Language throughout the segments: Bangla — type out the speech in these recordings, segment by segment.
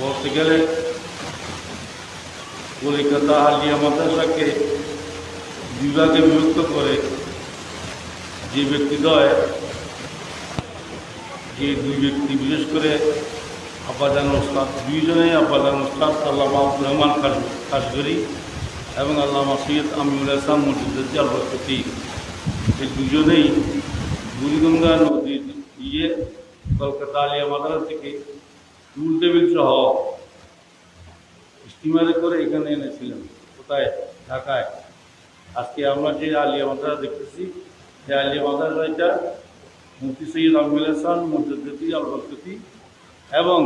বলতে গেলে, কলিকাতা আলিয়া মাদ্রাসাকে বিভাগে বিভক্ত করে যে ব্যক্তিদ্বয় যে দুই ব্যক্তি, বিশেষ করে আব্বাজান ওস্তাদ, দুইজনেই আব্বাজান ওস্তাদ, আল্লামা আব্দুর রহমান কাশগরি এবং আল্লামা সৈয়দ আমিউল হাসান মসজিদ আলবরকতি এই দুজনেই বুড়িগঙ্গা নদীর গিয়ে কলকাতা আলিয়া মাদ্রাসা থেকে টেবিল সহ। স্টিমারে করে এখানে এনেছিলাম। কোথায়? ঢাকায়। আজকে আমরা যে আলিয়া মাদ্রাসা দেখতেছি, সেই আলিয়া মাদ্রাসা এটা মুফতি সৈয়দ আমির হাসান, মসজিদি আলবরকতি এবং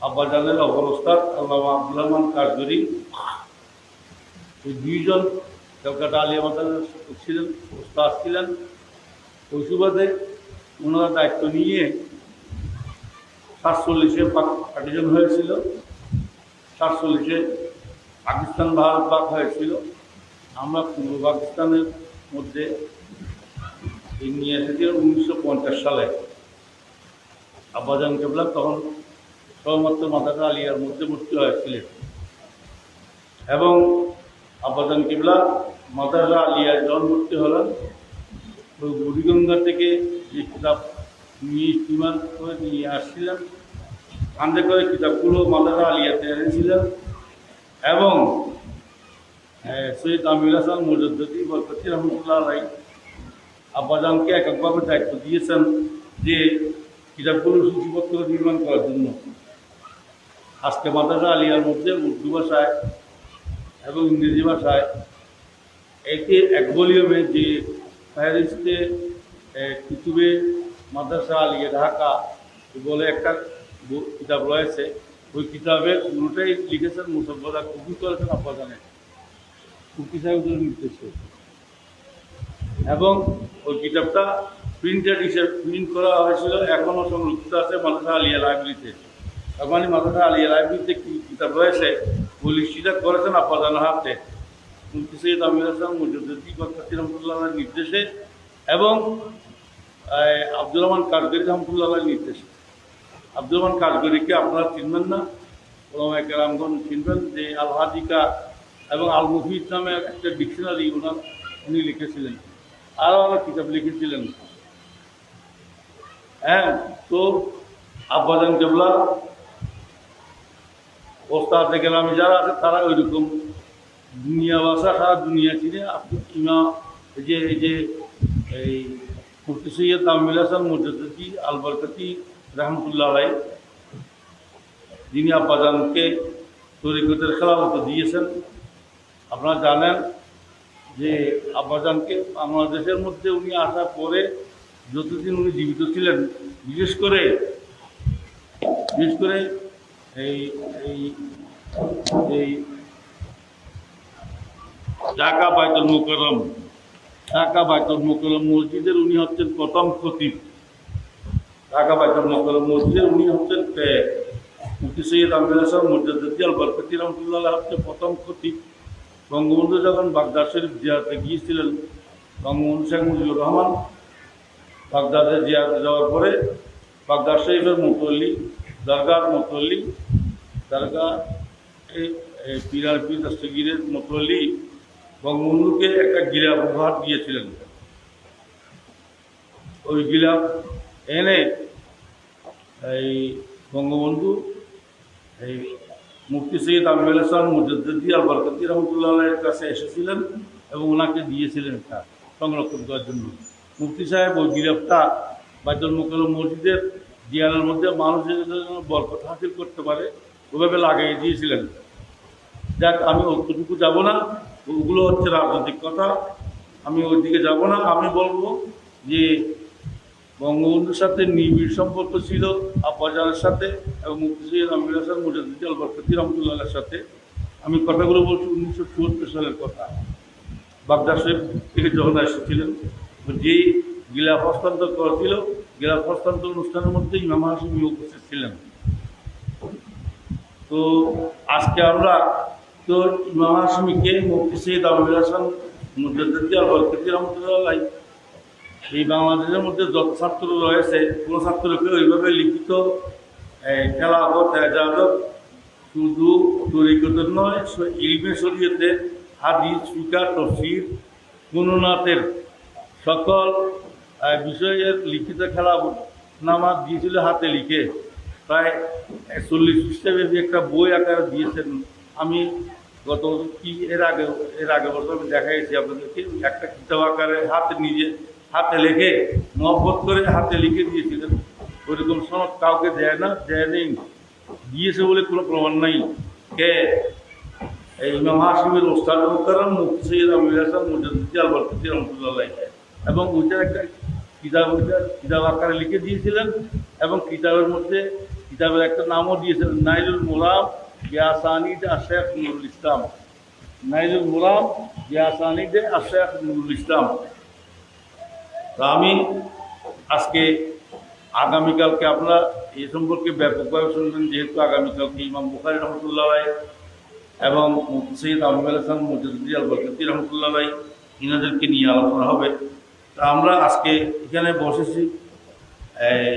আব্বাজানের অবস্থাত আল্লাহ আব্দুল রহমান কাশগরি এই দুইজন কলকাতা আলিয়া মাদ্রাসা ছিলেন, ওস্তাদ ছিলেন। ওই সুবাদে ওনারা দায়িত্ব নিয়ে সাতচল্লিশে পার্টিশন হয়েছিল, সাতচল্লিশে পাকিস্তান, ভারত ভাগ হয়েছিল। আমরা পূর্ব পাকিস্তানের মধ্যে নিয়ে এসেছিলাম উনিশশো পঞ্চাশ সালে আব্বাজান কেবলা তখন সবেমাত্র মাদাটা আলিয়ার মধ্যে ভর্তি হয়েছিলেন। এবং আব্বাজান কেবলা মাদারা আলিয়ার যখন ভর্তি হলেন। বুড়িগঙ্গা থেকে যে কিতাব নিয়ে করে নিয়ে আসছিলেন কান্দে করে কিতাবগুলো মাদারা আলিয়াতে এনেছিলেন এবং সৈয়দ আমির হাসান মজুদ্দি বরকতি রহমতুল্লাহ রাই আব্বাজানকে এক একভাবে দায়িত্ব দিয়েছেন যে কিতাবগুলো সূচিপত্র নির্মাণ করার জন্য। আজকে মাদারা আলিয়ার মধ্যে উর্দু ভাষায় এবং ইংরেজি ভাষায় একে এক ভলিউমে যে ফ্যারিস্টে কিতুবে মাদ্রাসা আলিয়া ঢাকা বলে একটা কিতাব রয়েছে। ওই কিতাবে পুরোটাই লিখেছেন মুসব্বরা কবি করেছেন আব্বাজানে। কুকি সাহেবদের নির্দেশে। এবং ওই কিতাবটা প্রিন্টেড হিসেবে প্রিন্ট করা হয়েছিল, এখনও সংরক্ষিত আছে মাদ্রাসা আলিয়া লাইব্রেরিতে। মানে মাদ্রাসা আলিয়া লাইব্রেরিতে কি কিতাব রয়েছে, ওই লিস্টিটা করেছেন আব্বাজানের হাতে। মুফতি সৈয়দ আমির হাসান মজুদ্দি বরকাতি রহমতুল্লাহের নির্দেশে এবং আব্দুর রহমান কাশগরি রহমতুল্লাহের নির্দেশে। আব্দুর রহমান কাশগরিকে আপনারা চিনবেন না, ওলামায় কেরামগঞ্জ চিনবেন যে আল হাদিকা এবং আল মুফিদ নামে একটা ডিকশনারি ওনার, উনি লিখেছিলেন। আরও অনেক কিতাব লিখেছিলেন। হ্যাঁ তো আব্বাজান কেবলা ওস্তাদ গ্রামে যারা আছে, তারা ওই রকম দুনিয়া ভাষা সারা দুনিয়া চিনে। আপনি ইমা যে, এই যে, এই মুফতি সৈয়দ আমিল হাসান মুজদ্দি আলবরকতি রহমতুল্লাহ আলাই যিনি আব্বাজানকে তরিকতের খেলাফত দিয়েছেন। আপনারা জানেন যে আব্বাজানকে বাংলাদেশের মধ্যে উনি আসার পরে যতদিন উনি জীবিত ছিলেন, বিশেষ করে বিশেষ করে এই এই এই ঢাকা বাইতুল মুকরম ঢাকা বাইতুল মুকরম মসজিদের উনি হচ্ছেন প্রথম খতিব। ঢাকা বাইতুল মুকরম মসজিদের উনি হচ্ছেন মুফতি সৈয়দ আমির হাসান মুজাদ্দি আল বরকতি রহমতুল্লাহ হচ্ছে প্রথম খতিব। বঙ্গবন্ধু যখন বাগদাদ শরীফ জিয়াতে গিয়েছিলেন, বঙ্গবন্ধু শেখ মুজিবুর রহমান বাগদাদে জিয়াতে যাওয়ার পরে বাগদাদ শরীফের মুতল্লি দরগার মুতল্লি দরগা পিরার পীর দস্তগীরের মুতল্লি বঙ্গবন্ধুকে একটা গিলাপ উপহার দিয়েছিলেন। ওই গিলাপ এনে এই বঙ্গবন্ধু, এই মুফতি সৈয়দ আমির হাসান মুজদ্দি আল বরকতি রহমতুল্লাহের কাছে এসেছিলেন এবং ওনাকে দিয়েছিলেন এটা সংরক্ষণ করার জন্য। মুফতি সাহেব ওই গিলাপটা বাইতুল মোকাল মসজিদের দিয়ালের মধ্যে মানুষের যেন বরকত হাসিল করতে পারে, ওভাবে লাগিয়ে দিয়েছিলেন। যাক, আমি অতটুকু যাব না। ওগুলো হচ্ছে রাজনৈতিক কথা। আমি ওই দিকে যাব না। আমি বলব যে বঙ্গবন্ধুর সাথে নিবিড় সম্পর্ক ছিল, আব্বাজানের সাথে এবং মুফতি সৈয়দ আমির সাথে আমি কথাগুলো বলছি উনিশশো চুয়াত্তর সালের কথা। বাগদা শরীফ থেকে যখন এসেছিলেন যেই গিলাফ হস্তান্তর করেছিল গিলাফ হস্তান্তর অনুষ্ঠানের মধ্যে ইমাম হাসিমি উপস্থিত ছিলেন। তো আজকে আমরা তো ইমাম হাসমিকে মুফতি সৈয়দ আমির হাসান মুজাদ্দিদ আল বরকতি রহমতুল্লাহ এই বাংলাদেশের মধ্যে যত ছাত্র রয়েছে, কোনো ছাত্রকে ওইভাবে লিখিত খেলাফত, এজাজত শুধু তরিকতের নয় ইলমে শরীয়তে হাদিস, ফিকা, তফসির, গুণনাথের সকল বিষয়ের লিখিত খেলা নামা দিয়েছিল হাতে লিখে। প্রায় চল্লিশ পৃষ্ঠাব্যাপী একটা বই আকারে দিয়েছেন। আমি গত কি এর আগে এর আগে বছর আমি দেখা গেছি আপনাদেরকে একটা কিতাব আকারে হাতে নিজে, হাতে লিখে, মহব্বত করে হাতে লিখে দিয়েছিলেন। ওইরকম সনদ কাউকে দেয় না, দেয় নেই। দিয়েছে বলে কোনো প্রমাণ নাই। কে? এই ইমাম হাসিমের ওস্তাদ মুকারম মুফতি সৈয়দ আমির হাসান মুজাদ্দিদ আল রহমতুল্লাহ এবং ওইটার একটা কিতাব, ওইটা কিতাব আকারে লিখে দিয়েছিলেন এবং কিতাবের মধ্যে, কিতাবের একটা নামও দিয়েছিলেন, নাইলুল মোলাম বিয়াসানিদে আশেখ নুরুল ইসলাম। নাইলুল মোলাম বিয়াসানিদে আশেখ নুরুল ইসলাম। তো আমি আজকে আগামীকালকে আপনারা এই সম্পর্কে ব্যাপকভাবে শুনবেন, যেহেতু আগামীকালকে ইমাম বুখারি রহমতুল্লাহ এবং মুফতি সৈয়দ আবুল হাসান মুজাদ্দি আল বরকতি রহমতুল্লাহ ইনাদেরকে নিয়ে আলোচনা হবে। তা আমরা আজকে এখানে বসেছি। এই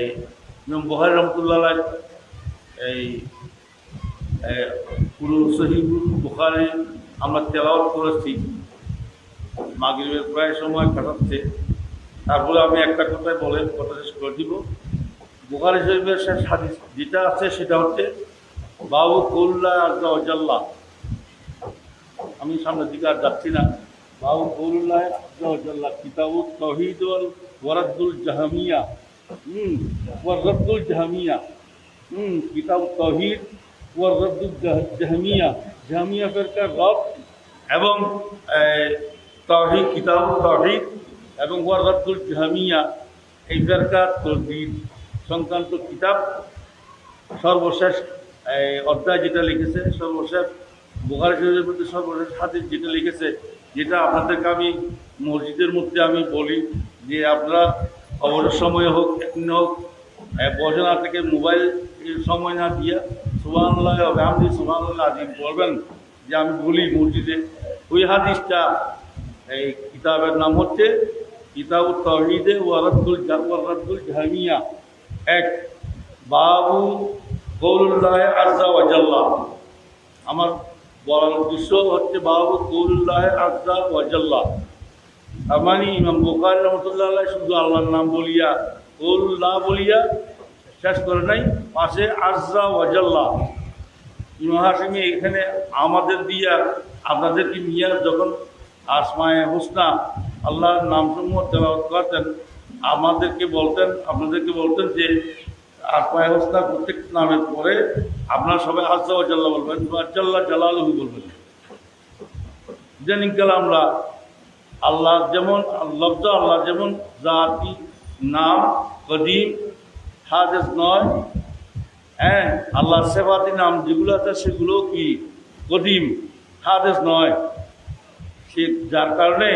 ইমাম বুখারি রহমতুল্লাহ এই পুরো বুখারি আমরা তেলাওয়াত করেছি। মাগরিবের প্রায় সময় কাটাচ্ছে। তারপরে আমি একটা কথাই বলে কথা শেষ করে দিব। বুখারি শরীফের হাদিস যেটা আছে সেটা হচ্ছে, বাবু কৌল্লা আজ্লা আমি সামনের দিকে আর যাচ্ছি না। বাবু আজ্লা কিতাবু তহিদ ওয়াল ওয়ারাদুল জাহামিয়া। হুম ওয়ারাদুল জাহামিয়া। হুম, কিতাব তহিদ জাহামিয়া রব এবং এবং সংক্রান্ত কিতাব সর্বশেষ অধ্যায় যেটা লিখেছে, সর্বশেষ বুখারি শরীরের মধ্যে সর্বশেষ হাদিস যেটা লিখেছে, যেটা আপনাদেরকে আমি মসজিদের মধ্যে আমি বলি যে আপনারা অবসর সময় হোক এমনি হোক বসে না থেকে মোবাইল সময় না দিয়া সুবাহ আমি সুবাহ আজিম বলবেন যে আমি বলি মসজিদে। ওই হাদিসটা, এই কিতাবের নাম হচ্ছে কিতাব তহিদে ওয়ারাদুল ওয়ারাদুল জাহামিয়া। এক বাবু কৌলুল্লাহ আজ্জা ওয়াজাল্লা আমার বলার উদ্দেশ্য হচ্ছে বাবু কৌলুল্লাহ আজ্জা ওয়াজাল্লা তার মানে ইমাম বোকার রহমতুল্লাহ শুধু আল্লাহর নাম বলিয়া কৌলুল্লাহ বলিয়া শেষ করে নাই। পাশে আজ্জা ওয়াজাল্লা ইমাম হাসিমি এখানে আমাদের দিয়া আপনাদেরকে নিয়ে যখন আসমায় হোসনা আল্লাহর নামসমূহ তেলাওয়াত করতেন, আমাদেরকে বলতেন, আপনাদেরকে বলতেন যে, আসমায় হোসনা প্রত্যেক নামের পরে আপনারা সবাই আজ্জা জাল্লাহ বলবেন আজ্জাল্লাহ জালালহু বলবেন। জানিকাল আমরা আল্লাহ যেমন, লব্ধ আল্লাহ যেমন, জাতি, নাম, কদিম হাদেস নয়। হ্যাঁ আল্লাহ সেবাতি নাম যেগুলো আছে সেগুলো কি? কদিম। হাদেস নয়। সে যার কারণে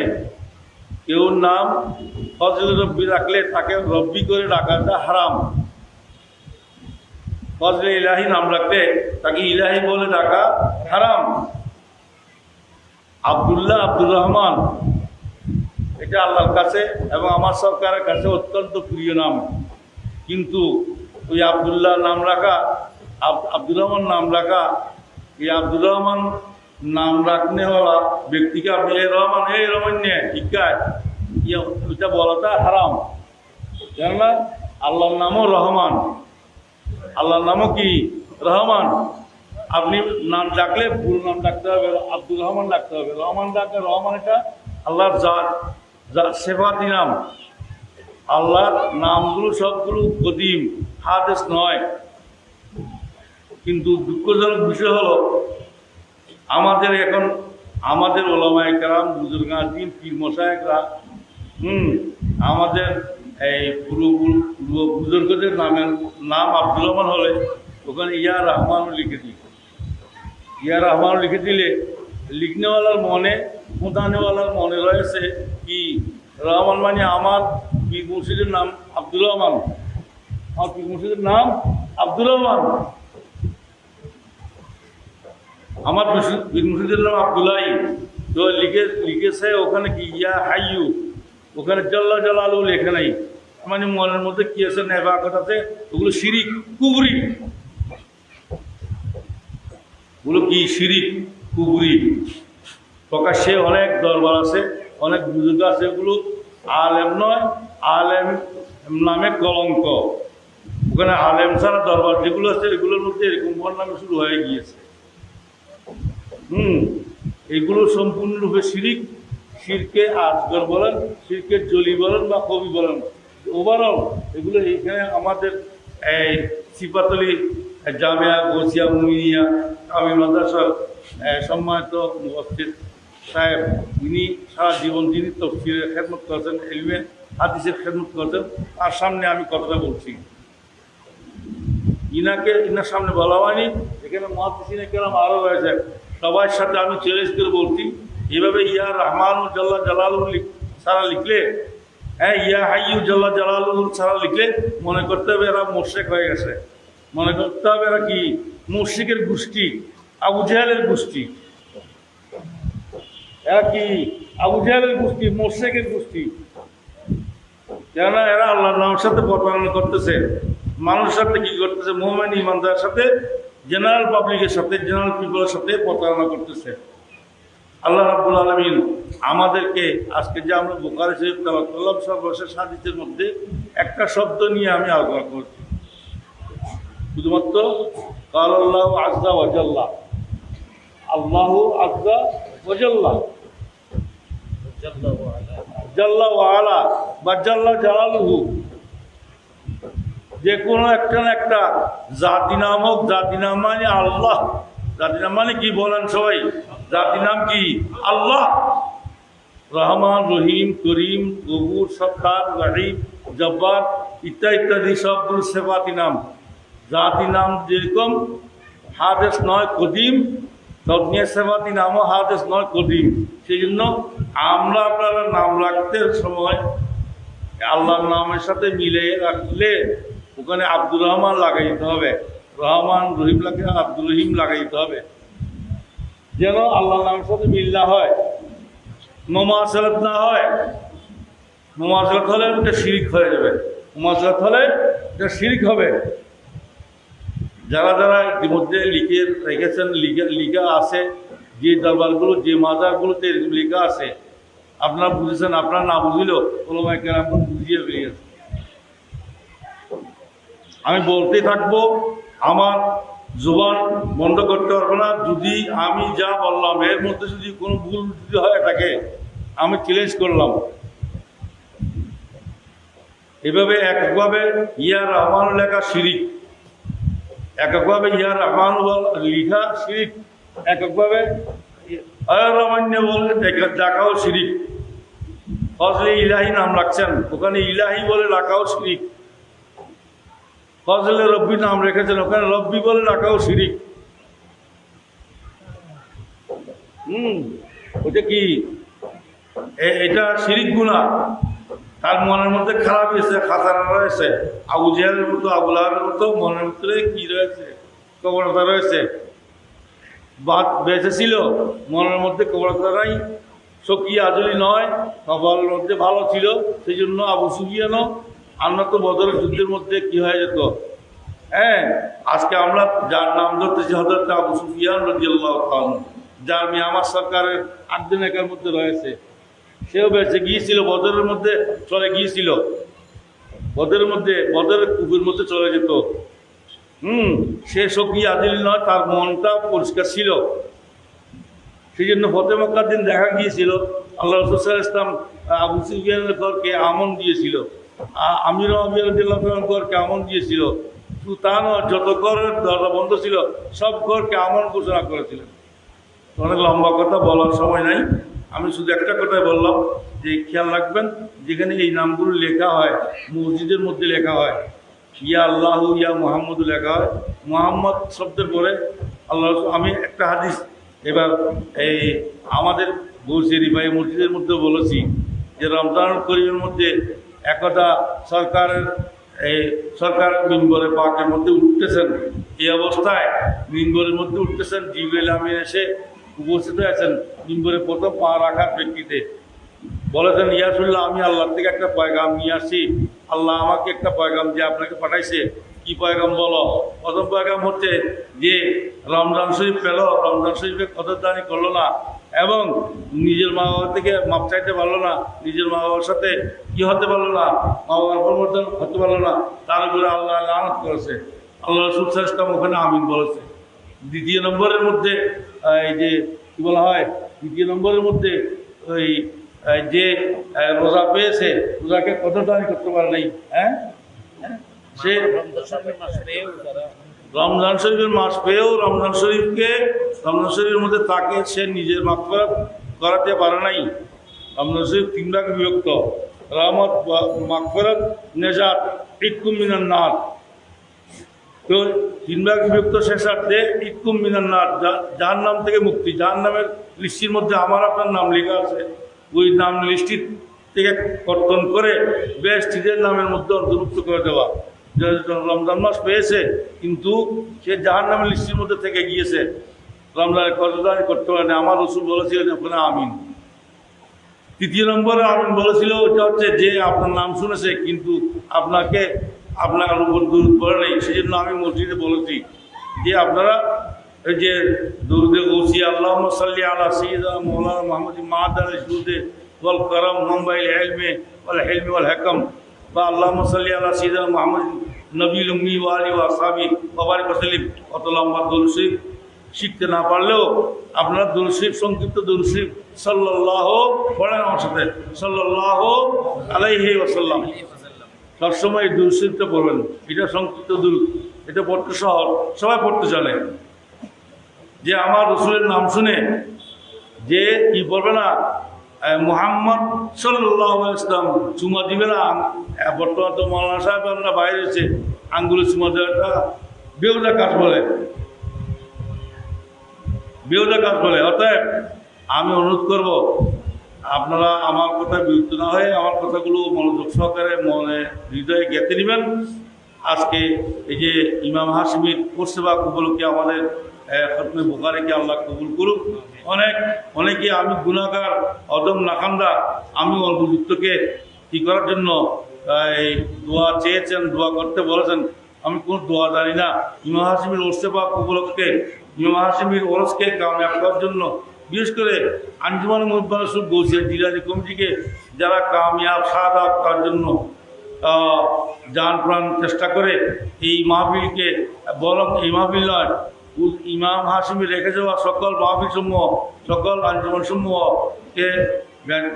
কেউ নাম ফজল রব্বি রাখলে তাকে রব্বি করে রাখাটা হারাম। ফজলে ইলাহি নাম রাখলে তাকে ইলাহি বলে ডাকা হারাম। আবদুল্লাহ আব্দুর রহমান, এটা আল্লাহর কাছে এবং আমার সরকারের কাছে অত্যন্ত প্রিয় নাম। কিন্তু ওই আবদুল্লাহ নাম রাখা, আব- আব্দুর রহমান নাম রাখা, এই আব্দুর রহমান নাম রাখনেওয়ালা ব্যক্তিকে আপনি এই রহমান এই রহমান নিয়ে শিক্ষায় ওইটা বলাটা হারাম। কেননা আল্লাহর নামও রহমান। আল্লাহর নামও কি? রহমান। আপনি নাম ডাকলে পুরো নাম ডাকতে হবে আব্দুল রহমান ডাকতে হবে। রহমান ডাকলে রহমান এটা আল্লাহর জাত যা সেবাতি নাম। আল্লাহর নামগুলো সবগুলো কদিম হাদেশ নয়। কিন্তু দুঃখজনক বিষয় হলো, আমাদের এখন, আমাদের ওলামায় কালাম বুজুর্গ আদিম, পীর মশায়করা হুম, আমাদের এই পূর্ব পূর্ব বুজুর্গদের নামের নাম আব্দুর রহমান হলে, ওখানে ইয়া রহমানও লিখে দিই ইয়া রহমান লিখে দিলে, লিখনেওয়ালার মনে ফুটানেওয়ালার মনে রয়েছে কি? রহমান মানে আমার পীর মুর্শিদের নাম আব্দুর রহমান আমার পীর মুর্শিদের নাম আব্দুর রহমান আমার পীর মুর্শিদের নাম আব্দুল্লাহ। তো লিখে, লিখেছে ওখানে কি? ইয়া হাইয়ু। ওখানে জাল্লা জালালু লেখে নাই। মানে মনের মধ্যে কি আছে, নেবা কথাতে? ওগুলো শিরিক, কুবরি। ওগুলো কি? শিরিক, কুবুরি। প্রকাশ্যে অনেক দরবার আছে, অনেক বুজুর্গ আছে ওগুলো আলেম নয়। আলেম নামে কলঙ্ক। ওখানে আলেম ছাড়া দরবার যেগুলো আছে, এগুলোর মধ্যে এরকম নামে শুরু হয়ে গিয়েছে। হুম, এগুলো সম্পূর্ণরূপে শিরিক। শিরকে আজগর বলেন শিরকের জলি বলেন বা কবি বলেন। ওভারঅল এগুলো এখানে আমাদের এই সিপাতলি জামিয়া, গোসিয়া মুইনিয়া আমি মাদ্রাসার সম্মানিত মুফাসসির সাহেব, ইনি সারা জীবন যিনি তফসিরের খেদমত করেছেন, এলমে হাদিসের খেদমত করেছেন, তার সামনে আমি কথাটা বলছি। ইনাকে, ইনার সামনে বলা হয়নি, এখানে মহাদিসিনে কেরাম আরও রয়েছে। সবার সাথে আমি চ্যালেঞ্জ করে বলছি, এভাবে ইয়া রহমান জাল্লা জালালুল সারা লিখলে হ্যাঁ ইয়া হাইয়ু জাল্লা জালালুল সারা লিখলে, মনে করতে হবে এরা মোর্শেক হয়ে গেছে। মনে করতে হবে এরা কি? মুর্শিকের গোষ্ঠী, আবু জাহেলের গোষ্ঠী। এরা কি? আবু জাহেলের গোষ্ঠী মোর্শেকের গোষ্ঠী। কেননা এরা আল্লাহর নামের সাথে প্রতারণা করতেছে। মানুষের সাথে কি করতেছে? মোহামেন ইমানদারের সাথে জেনারেল পাবলিকের সাথে জেনারেল পিপলের সাথে প্রতারণা করতেছে। আল্লাহ রাব্বুল আলমিন আমাদেরকে আজকে যে আমরা বোকারে শরীফ তালা করলাম, সর্বশেষ সাদিতের মধ্যে একটা শব্দ নিয়ে আমি আলোচনা করছি। শুধুমাত্র কাল আল্লাহ আজদা ওয়াজাল্লাহ আল্লাহ আজদা ওয়াজাল্লাহ ওয়ালা যে কোনো একটা না একটা, জাতি নাম হোক, জাতি নাম মানে আল্লাহ। জাতি নাম মানে কি বলেন সবাই? জাতি নাম কি? আল্লাহ। রহমান, রহিম, করিম গবুর সত্তার রাহিম জব্বার ইত্যাদি ইত্যাদি সবগুলো সেবাতি নাম। জাতি নাম যেরকম, হাদেশ নয় কদিম তজ্ঞে সেবাতি নামও হাদেশ নয় কদিম। সেই জন্য আমরা আপনারা নাম রাখতে সময় আল্লাহর নামের সাথে মিলে রাখলে ওখানে আব্দুর রহমান লাগাইতে হবে। রহমান রহিম লাগে আব্দুর রহিম লাগাইতে হবে। যেন আল্লাহর নামের সাথে মিল না হয় মোমাসালত না হয়। মোমাসালত হলে ওটা শিরিক হয়ে যাবে। মোমাসালত হলে এটা শিরিক হবে। যারা যারা ইতিমধ্যে লিখে রেখেছেন, লিখে, লিখা আছে যে দরবারগুলো, যে মাজারগুলোতে লেখা আছে, আপনারা বুঝেছেন, আপনারা না বুঝলেও ওলমায় কেন বুঝিয়ে বেরিয়েছে আমি বলতে থাকব, আমার জোবান বন্ধ করতে পারব না। যদি আমি যা বললাম, এর মধ্যে যদি কোনো ভুল যদি হয় থাকে, আমি চ্যালেঞ্জ করলাম। এভাবে এককভাবে ইয়া রহমান লেখা শিরিক, এককভাবে ইয়া রহমান লিখা শিরিক এককভাবে অরমান্য বলে ডাকাও শিরিক। ফজলে ইলাহি নাম রাখছেন। ওখানে ইলাহি বলে রাখাও শিরিক। ফজলে রব্বি নাম রেখেছেন। ওখানে রব্বি বলে রাখাও শিরিক। হুম, ওটা কি? এটা শিরিক গুণা। তার মনের মধ্যে খারাপ এসে, খাতারা রয়েছে। আবু জেহেলের মতো আবুলাহের মতো মনের ভিতরে কি রয়েছে? কবরতা রয়েছে? বেঁচে ছিল মনের মধ্যে কবরতা নাই সকি আজলি নয় সবার মধ্যে ভালো ছিল সেই জন্য আবু সুফিয়ানও আমরা তো বদরের যুদ্ধের মধ্যে কি হয়ে যেত? হ্যাঁ আজকে আমরা যার নাম ধরতেছি হজরত আবু সুফিয়ান রাজিয়াল্লাহ খান যার মিয়ামার সরকারের আট দিন একের মধ্যে রয়েছে। সেও বেঁচে গিয়েছিল, বদরের মধ্যে চলে গিয়েছিল। বদরের মধ্যে, বদরের কুকুর মধ্যে চলে যেত। হুম, সে সকি আদিল নয়, তার মনটা পরিষ্কার ছিল। সেই জন্য ফতে মক্কার দিন দেখা গিয়েছিল। আল্লাহ রসুল ইসলাম আবু সুফিয়ানের ঘরকে আমন দিয়েছিল। আমির ঘরকে আমন দিয়েছিল। তা নয় যত ঘরের দরজা বন্ধ ছিল, সব ঘরকে আমন ঘোষণা করেছিলেন। অনেক লম্বা কথা বলার সময় নাই। আমি শুধু একটা কথাই বললাম যে, খেয়াল রাখবেন, যেখানে এই নামগুলো লেখা হয়, মসজিদের মধ্যে লেখা হয় ইয়া আল্লাহ ইয়া মোহাম্মদ লেখা হয়। মোহাম্মদ শব্দের পরে আল্লাহ আমি একটা হাদিস এবার এই আমাদের গৌসেরি ভাই মসজিদের মধ্যে বলেছি যে রমজান করিমের মধ্যে একদা সরকারের এই সরকার মিম্বরে পাকের মধ্যে উঠতেছেন। এই অবস্থায় মিম্বরের মধ্যে উঠতেছেন। জিবেল আমিন এসে উপস্থিত আছেন মিম্বরে প্রথম পা রাখার প্রেক্ষিতে। বলেছেন, ইয়াসুল্লাহ, আমি আল্লাহ থেকে একটা পয়গাম নিয়ে আসছি। আল্লাহ আমাকে একটা পয়গাম যে আপনাকে পাঠাইছে। কি পয়গাম বলো? প্রথম পয়গাম হচ্ছে যে রমজান শরীফ পেল, রমজান শরীফে কদরদানি করল না এবং নিজের মা বাবার থেকে মাপ চাইতে পারল না, নিজের মা বাবার সাথে কি হতে পারল না, মা বাবার পরিবর্তন হতে পারল না, তার উপরে আল্লাহ লানত করেছে। আল্লাহ সুশ্রেষ্ঠ ওখানে আমিন বলেছে। দ্বিতীয় নম্বরের মধ্যে এই যে কি বলা হয়? দ্বিতীয় নম্বরের মধ্যে ওই যে রোজা পেয়েছে, রোজাকে কত দান করতে পারে নাই হ্যাঁ? সে রমজান শরীফের মাস পেয়েও রমজান শরীফকে, রমজান শরীফের মধ্যে তাকে সে নিজের মাকফরাত করাতে পারে নাই। রমজান শরীফ তিন ভাগ বিভক্ত। রহমত মাকফরাত নেজাত ইকুম মিনান নার। তো তিন ভাগ বিভক্ত শেষার্থে ইকুম মিনান নার যার নাম থেকে মুক্তি। যার নামের লিস্টির মধ্যে আমার আপনার নাম লেখা আছে। ওই নাম লিস্টির থেকে কর্তন করে বেশ বেস্টিদের নামের মধ্যে অন্তর্ভুক্ত করে দেওয়া। রমজান মাস পেয়েছে, কিন্তু সে যার নামের লিস্টির মধ্যে থেকে গিয়েছে। রমজানের কতদান করতে পারেনি। আমার রসুল বলেছিলেন ওখানে আমিন। তৃতীয় নম্বরে আমিন বলেছিল ওটা হচ্ছে যে আপনার নাম শুনেছে, কিন্তু আপনাকে আপনার উপর দূর করে নেই। সেই জন্য আমি মসজিদে বলেছি যে আপনারা এই যে দুর্গে গৌসি আল্লাহ সাল্লি আলা সঈদ মৌলানা মোহাম্মদ মাহাদ আল সুদে, ওয়াল করম মুম্বাই হেলমে ওয়াল হেলমে, ওয়াল হেকম। বা আল্লাহ সাল্লি আলা সঈদ মোহাম্মদ, নবীল উম্মি ওয়ালি ওয়া সাবি বাবারি বসলিম অত লম্বা দলসিফ শিখতে না পারলেও আপনারা দুলশিফ সংক্ষিপ্ত দুলশিফ সাল্লাহ পড়েন আমার সাথে। সাল্লাহ আলাইহি ওয়াসাল্লাম। সবসময় দুলশিফটা পড়বেন। এটা সংক্ষিপ্ত দুল এটা পড়তে সহজ। সবাই পড়তে জানে যে আমার রসুলের নাম শুনে যে কি বলবে না মোহাম্মদ সাল্লাহ ইসলাম চুমা দিবে না বর্তমান তো মৌলানা সাহেব আমরা বাইরে এসে আঙ্গুলে চুমা দেওয়াটা বেউদা কাজ বলে। বেউদা কাজ বলে। অতএব আমি অনুরোধ করব, আপনারা আমার কথা বিরক্ত না হয়ে আমার কথাগুলো মনোযোগ সহকারে মনে হৃদয়ে গেঁথে নেবেন। আজকে এই যে ইমাম হাসমির কোর্সেবা উপলক্ষে আমাদের খতমে বোকারিকে আল্লাহ কবুল করুক। অনেক, অনেকে আমি গুণাগার অদম নাকান্দা আমি অল্পযুক্তকে কী করার জন্য, এই দোয়া চেয়েছেন, দোয়া করতে বলেছেন, আমি কোনো দোয়া জানি না। ইমাম হাসিমের ওরসে পাক উপলক্ষে, ইমাম হাসিমের ওরসকে কামিয়াব করার জন্য, বিশেষ করে আঞ্জুমান সুখ গৌসিয়া জিলানি কমিটিকে, যারা কামিয়াব সাদা তার জন্য যান প্রাণ চেষ্টা করে, এই মাহফিলকে, বরং এই মাহফিল নয় ইমাম হাসিমি রেখে যাওয়া সকল মাহফিল সমূহ সকল আঞ্জুমান সমূহকে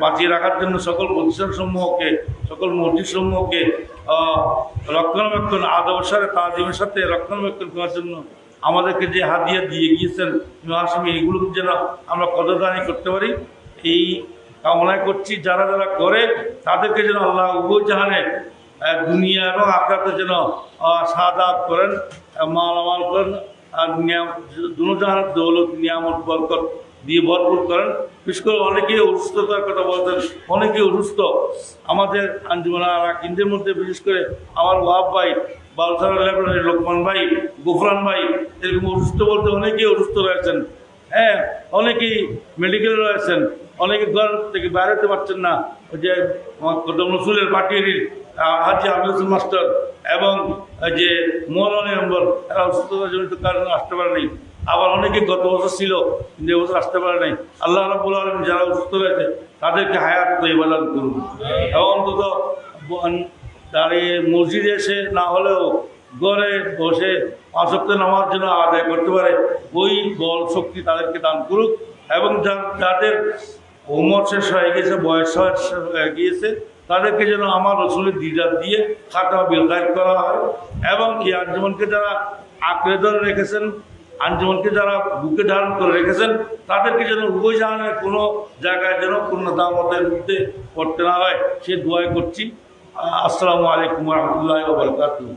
বাঁচিয়ে রাখার জন্য সকল প্রতিষ্ঠান সমূহকে সকল মসজিদ সমূহকে রক্ষণাবেক্ষণ আদবসারে তাজিমের সাথে রক্ষণাবেক্ষণ করার জন্য আমাদেরকে যে হাদিয়া দিয়ে গিয়েছেন ইমাম হাসিমি এইগুলো যেন আমরা কদরদানি করতে পারি। এই কামনায় করছি, যারা যারা করে, তাদেরকে যেন আল্লাহ উভয় জাহানে দুনিয়া এবং আখরাতে যেন সাদাত করেন মালামাল করেন। আর নিয়াম দুজাহানের দৌলত, নিয়ামত, বরকত দিয়ে ভরপুর করেন। বিশেষ করে অনেকেই অসুস্থতার কথা বলতেন, অনেকেই অসুস্থ। আমাদের আঞ্জুমানা রাকিনদের মধ্যে বিশেষ করে আমার ওয়াব ভাই বালসার ল্যাবরেটরি লোকমান ভাই, গোফরান ভাই, এরকম অসুস্থ বলতে অনেকেই অসুস্থ রয়েছেন। হ্যাঁ অনেকেই মেডিকেলে রয়েছেন। অনেকে ঘর থেকে বাইরে হতে পারছেন না। ওই যে কদম রসুলের পার্টির হাজি আবুল মাস্টার এবং যে মৌলানি নম্বর, এরা অসুস্থতা জনিত কারণে আসতে পারে নাই আবার অনেকে গত বছর ছিল, কিন্তু এবছর আসতে পারে নাই। আল্লাহ রাবুল আলম যারা অসুস্থ রয়েছে, তাদেরকে হায়াত ইবাদত করুন। এবং অন্তত দাঁড়িয়ে মসজিদে এসে না হলেও ঘরে বসে আসক্ত নামার জন্য আদায় করতে পারে, ওই বল শক্তি তাদেরকে দান করুক। এবং যাদের উমর শেষ হয়ে গেছে বয়স হয়ে গিয়েছে তাদেরকে যেন আমার রসুলের দিদার দিয়ে খাতা বিলগাইড করা হয়। এবং এই আঞ্জুমনকে যারা আঁকড়ে ধরে রেখেছেন, আঞ্জুমনকে যারা বুকে ধারণ করে রেখেছেন, তাদেরকে যেন উভয় জাহানের কোনো জায়গায় যেন কোনো দামতের মধ্যে পড়তে না হয়। সে দোয়াই করছি। আসসালামু আলাইকুম রহমতুল্লাহ বরকাতুহ।